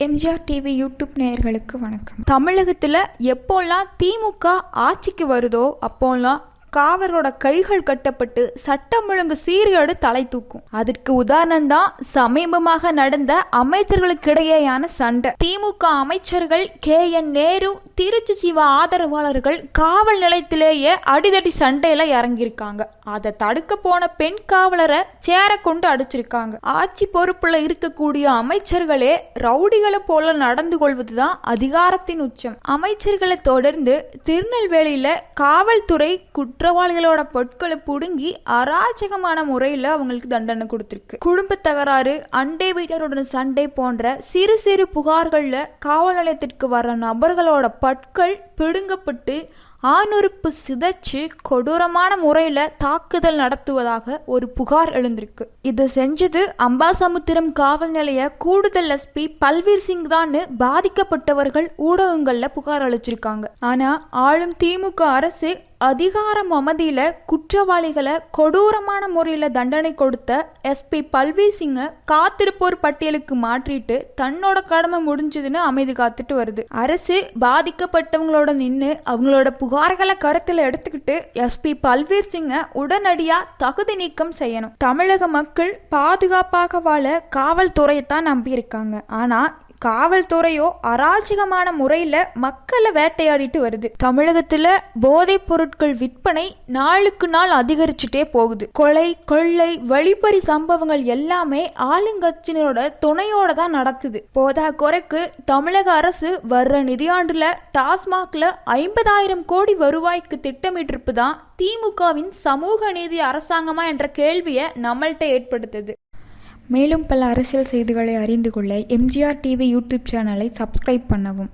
MGR TV YouTube நேயர்களுக்கு வணக்கம். தமிழகத்தில் எப்போல்லாம் திமுக ஆட்சிக்கு வருதோ அப்போல்லாம் காவலரோட கைகள் கட்டப்பட்டு சட்டம் ஒழுங்கு சீர்கேடு தலை தூக்கும். அதற்கு உதாரணம் தான் சமீபமாக நடந்த அமைச்சர்களுக்கிடையேயான சண்டை. திமுக அமைச்சர்கள் கே. என். நேரு திருச்சி சிவா ஆதரவாளர்கள் காவல் நிலையத்திலேயே அடிதடி சண்டையில இறங்கியிருக்காங்க. அதை தடுக்க போன பெண் காவலரை சேர கொண்டு அடிச்சிருக்காங்க. ஆட்சி பொறுப்புல இருக்கக்கூடிய அமைச்சர்களே ரவுடிகளை போல நடந்து கொள்வதுதான் அதிகாரத்தின் உச்சம். அமைச்சர்களை தொடர்ந்து திருநெல்வேலியில காவல்துறை குற்ற குற்றவாளிகளோட பொருட்களை புடுங்கி அராஜகமான முறையில் அவங்களுக்கு தண்டனை கொடுத்துருக்கு. குடும்ப தகராறு அண்டை வீட்டருடன் சண்டை போன்ற சிறு சிறு புகார்களில் காவல் நிலையத்திற்கு வர நபர்களோட பற்கள் பிடுங்கப்பட்டு ஆணுறுப்பு சிதைச்சு கொடூரமான முறையில் தாக்குதல் நடத்துவதாக ஒரு புகார் எழுந்திருக்கு. இதை செஞ்சது அம்பாசமுத்திரம் காவல் நிலைய கூடுதல் எஸ்பி பல்வீர் சிங் தான்னு பாதிக்கப்பட்டவர்கள் ஊடகங்களில் புகார் அளிச்சிருக்காங்க. ஆனால் ஆளும் திமுக அரசு அதிகார மமதியில குற்றவாளிகளை கொடூரமான முறையில் தண்டனை கொடுத்த எஸ்பி பல்வீர் சிங்கை காத்திருப்போர் பட்டியலுக்கு மாற்றிட்டு தன்னோட கடமை முடிஞ்சதுன்னு அமைதி காத்துட்டு வருது. அரசு பாதிக்கப்பட்டவங்களோட நின்று அவங்களோட புகார்களை கருத்தில் எடுத்துக்கிட்டு எஸ்பி பல்வீர் சிங்கை உடனடியாக தகுதி நீக்கம் செய்யணும். தமிழக மக்கள் பாதுகாப்பாக வாழ காவல்துறையைத்தான் நம்பியிருக்காங்க. ஆனால் காவல்துறையோ அராஜகமான முறையில் மக்களை வேட்டையாடிட்டு வருது. தமிழகத்தில் போதைப் பொருட்கள் விற்பனை நாளுக்கு நாள் அதிகரிச்சுட்டே போகுது. கொலை கொள்ளை வழிப்பறி சம்பவங்கள் எல்லாமே ஆளுங்கட்சியினரோட துணையோட தான் நடக்குது. போதா குறைக்கு தமிழக அரசு வர்ற நிதியாண்டுல டாஸ்மாக்ல ஐம்பதாயிரம் கோடி வருவாய்க்கு திட்டமிட்டிருப்பு தான் திமுகவின் சமூக நீதி அரசாங்கமா என்ற கேள்வியை நம்மள்கிட்ட ஏற்படுத்துது. மேலும் பல அரசியல் செய்திகளை அறிந்து கொள்ள எம்ஜிஆர் டிவி யூடியூப் சேனலை சப்ஸ்கிரைப் பண்ணவும்.